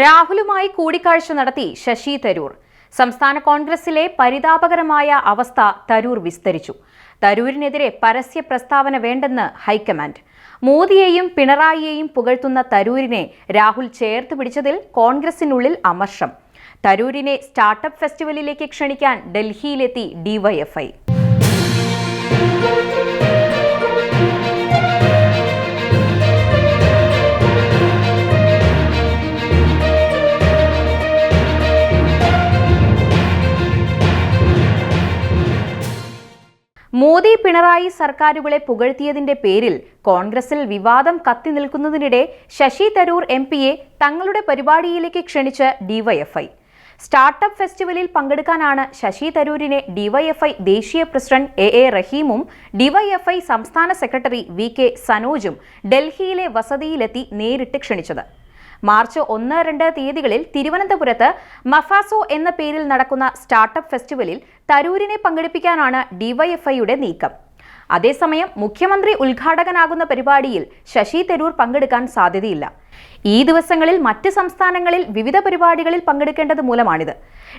രാഹുലുമായി കൂടിക്കാഴ്ച നടത്തി ശശി തരൂർ. സംസ്ഥാന കോൺഗ്രസിലെ പരിതാപകരമായ അവസ്ഥ തരൂർ വിസ്തരിച്ചു. തരൂരിനെതിരെ പരസ്യ പ്രസ്താവന വേണ്ടെന്ന് ഹൈക്കമാൻഡ്. മോദിയെയും പിണറായിയെയും പുകഴ്ത്തുന്ന തരൂരിനെ രാഹുൽ ചേർത്ത് പിടിച്ചതിൽ കോൺഗ്രസിനുള്ളിൽ അമർഷം. തരൂരിനെ സ്റ്റാർട്ടപ്പ് ഫെസ്റ്റിവലിലേക്ക് ക്ഷണിക്കാൻ ഡൽഹിയിലെത്തി ഡിവൈഎഫ്ഐ മോദി പിണറായി സർക്കാരുകളെ പുകഴ്ത്തിയതിന്റെ പേരിൽ കോൺഗ്രസിൽ വിവാദം കത്തി നിൽക്കുന്നതിനിടെ ശശി തരൂർ എം പിയെ തങ്ങളുടെ പരിപാടിയിലേക്ക് ക്ഷണിച്ച് ഡിവൈഎഫ്ഐ. സ്റ്റാർട്ടപ്പ് ഫെസ്റ്റിവലിൽ പങ്കെടുക്കാനാണ് ശശി തരൂരിനെ ഡിവൈഎഫ്ഐ ദേശീയ പ്രസിഡന്റ് എ എ റഹീമും ഡിവൈഎഫ്ഐ സംസ്ഥാന സെക്രട്ടറി വി കെ സനോജും ഡൽഹിയിലെ വസതിയിലെത്തി നേരിട്ട് ക്ഷണിച്ചത്. മാർച്ച് ഒന്ന് രണ്ട് തീയതികളിൽ തിരുവനന്തപുരത്ത് മഫാസോ എന്ന പേരിൽ നടക്കുന്ന സ്റ്റാർട്ടപ്പ് ഫെസ്റ്റിവലിൽ തരൂരിനെ പങ്കെടുപ്പിക്കാനാണ് ഡിവൈഎഫ്ഐയുടെ നീക്കം. അതേസമയം മുഖ്യമന്ത്രി ഉദ്ഘാടകനാകുന്ന പരിപാടിയിൽ ശശി തരൂർ പങ്കെടുക്കാൻ സാധ്യതയില്ല. ഈ ദിവസങ്ങളിൽ മറ്റ് സംസ്ഥാനങ്ങളിൽ വിവിധ പരിപാടികളിൽ പങ്കെടുക്കേണ്ടത് മൂലമാണിത്.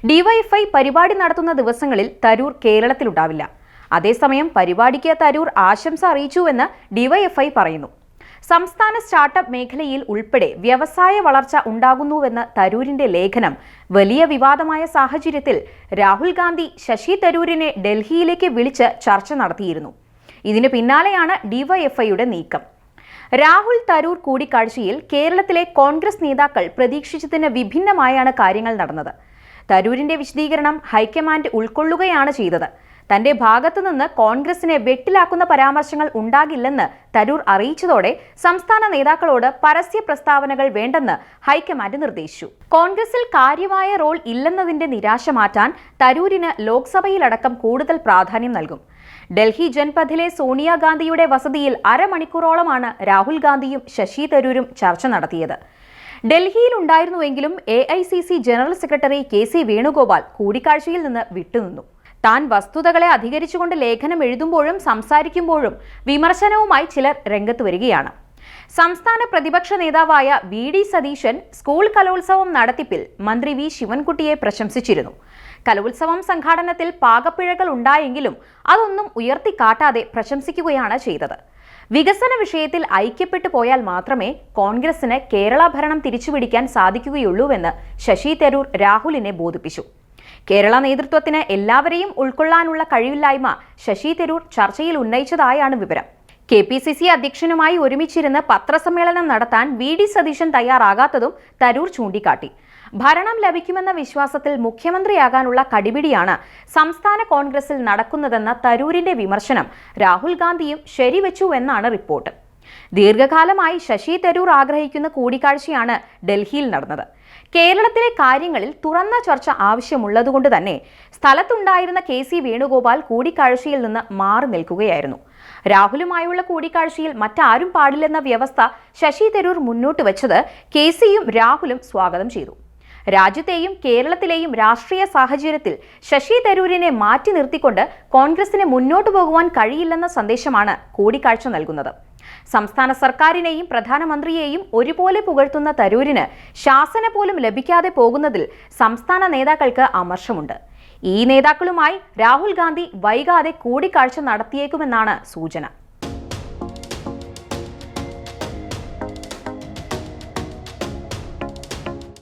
ഡിവൈഎഫ്ഐ പരിപാടി നടത്തുന്ന ദിവസങ്ങളിൽ തരൂർ കേരളത്തിലുണ്ടാവില്ല. അതേസമയം പരിപാടിക്ക് തരൂർ ആശംസ അറിയിച്ചുവെന്ന് ഡിവൈഎഫ്ഐ പറയുന്നു. സംസ്ഥാന സ്റ്റാർട്ടപ്പ് മേഖലയിൽ ഉൾപ്പെടെ വ്യവസായ വളർച്ച ഉണ്ടാകുന്നുവെന്ന് തരൂരിന്റെ ലേഖനം. വലിയ വിവാദമായ സാഹചര്യത്തിൽ രാഹുൽ ഗാന്ധി ശശി തരൂരിനെ ഡൽഹിയിലേക്ക് വിളിച്ച് ചർച്ച നടത്തിയിരുന്നു. ഇതിന് പിന്നാലെയാണ് ഡിവൈഎഫ്ഐയുടെ നീക്കം. രാഹുൽ തരൂർ കൂടിക്കാഴ്ചയിൽ കേരളത്തിലെ കോൺഗ്രസ് നേതാക്കൾ പ്രതീക്ഷിച്ചതിന് വിഭിന്നമായാണ് കാര്യങ്ങൾ നടന്നത്. തരൂരിന്റെ വിശദീകരണം ഹൈക്കമാൻഡ് ഉൾക്കൊള്ളുകയാണ് ചെയ്തത്. തന്റെ ഭാഗത്തുനിന്ന് കോൺഗ്രസിനെ വെട്ടിലാക്കുന്ന പരാമർശങ്ങൾ ഉണ്ടാകില്ലെന്ന് തരൂർ അറിയിച്ചതോടെ സംസ്ഥാന നേതാക്കളോട് പരസ്യ പ്രസ്താവനകൾ വേണ്ടെന്ന് ഹൈക്കമാൻഡ് നിർദ്ദേശിച്ചു. കോൺഗ്രസിൽ കാര്യമായ റോൾ ഇല്ലെന്നതിന്റെ നിരാശ മാറ്റാൻ തരൂരിന് ലോക്സഭയിലടക്കം കൂടുതൽ പ്രാധാന്യം നൽകും. ഡൽഹി ജൻപഥിലെ സോണിയാഗാന്ധിയുടെ വസതിയിൽ അരമണിക്കൂറോളമാണ് രാഹുൽ ഗാന്ധിയും ശശി തരൂരും ചർച്ച നടത്തിയത്. ഡൽഹിയിൽ ഉണ്ടായിരുന്നുവെങ്കിലും A I C C general secretary K C Venugopal കൂടിക്കാഴ്ചയിൽ നിന്ന് വിട്ടുനിന്നു. താൻ വസ്തുതകളെ അധികരിച്ചുകൊണ്ട് ലേഖനം എഴുതുമ്പോഴും സംസാരിക്കുമ്പോഴും വിമർശനവുമായി ചിലർ രംഗത്ത് വരികയാണ്. സംസ്ഥാന പ്രതിപക്ഷ നേതാവായ വി ഡി സതീശൻ സ്കൂൾ കലോത്സവം നടത്തിപ്പിൽ മന്ത്രി വി ശിവൻകുട്ടിയെ പ്രശംസിച്ചിരുന്നു. കലോത്സവം സംഘാടനത്തിൽ പാകപ്പിഴകൾ ഉണ്ടായെങ്കിലും അതൊന്നും ഉയർത്തിക്കാട്ടാതെ പ്രശംസിക്കുകയാണ് ചെയ്തത്. വികസന വിഷയത്തിൽ ഐക്യപ്പെട്ടു പോയാൽ മാത്രമേ കോൺഗ്രസിന് കേരള ഭരണം തിരിച്ചുപിടിക്കാൻ സാധിക്കുകയുള്ളൂവെന്ന് ശശി തരൂർ രാഹുലിനെ ബോധിപ്പിച്ചു. കേരള നേതൃത്വത്തിന് എല്ലാവരെയും ഉൾക്കൊള്ളാനുള്ള കഴിവില്ലായ്മ ശശി തരൂർ ചർച്ചയിൽ ഉന്നയിച്ചതായാണ് വിവരം. കെ പി സി സി അധ്യക്ഷനുമായി ഒരുമിച്ചിരുന്ന് പത്രസമ്മേളനം നടത്താൻ വി ഡി സതീശൻ തയ്യാറാകാത്തതും തരൂർ ചൂണ്ടിക്കാട്ടി. ഭരണം ലഭിക്കുമെന്ന വിശ്വാസത്തിൽ മുഖ്യമന്ത്രിയാകാനുള്ള കടിപിടിയാണ് സംസ്ഥാന കോൺഗ്രസിൽ നടക്കുന്നതെന്ന തരൂരിന്റെ വിമർശനം. രാഹുൽ ഗാന്ധിയും ശരിവെച്ചുവെന്നാണ് റിപ്പോർട്ട്. ദീർഘകാലമായി ശശി തരൂർ ആഗ്രഹിക്കുന്ന കൂടിക്കാഴ്ചയാണ് ഡൽഹിയിൽ നടന്നത്. കേരളത്തിലെ കാര്യങ്ങളിൽ തുറന്ന ചർച്ച ആവശ്യമുള്ളതുകൊണ്ട് തന്നെ സ്ഥലത്തുണ്ടായിരുന്ന കെ സി വേണുഗോപാൽ കൂടിക്കാഴ്ചയിൽ നിന്ന് മാറി നിൽക്കുകയായിരുന്നു. രാഹുലുമായുള്ള കൂടിക്കാഴ്ചയിൽ മറ്റാരും പാടില്ലെന്ന വ്യവസ്ഥ ശശി തരൂർ മുന്നോട്ട് വെച്ചത് കെ സിയും രാഹുലും സ്വാഗതം ചെയ്തു. രാജ്യത്തെയും കേരളത്തിലെയും രാഷ്ട്രീയ സാഹചര്യത്തിൽ ശശി തരൂരിനെ മാറ്റി നിർത്തിക്കൊണ്ട് കോൺഗ്രസിന് മുന്നോട്ടു പോകുവാൻ കഴിയില്ലെന്ന സന്ദേശമാണ് കൂടിക്കാഴ്ച നൽകുന്നത്. സംസ്ഥാന സർക്കാരിനെയും പ്രധാനമന്ത്രിയെയും ഒരുപോലെ പുകഴ്ത്തുന്ന തരൂരിന് ശാസന പോലും ലഭിക്കാതെ പോകുന്നതിൽ സംസ്ഥാന നേതാക്കൾക്ക് അമർഷമുണ്ട്. ഈ നേതാക്കളുമായി രാഹുൽ ഗാന്ധി വൈകാതെ കൂടിക്കാഴ്ച നടത്തിയേക്കുമെന്നാണ് സൂചന.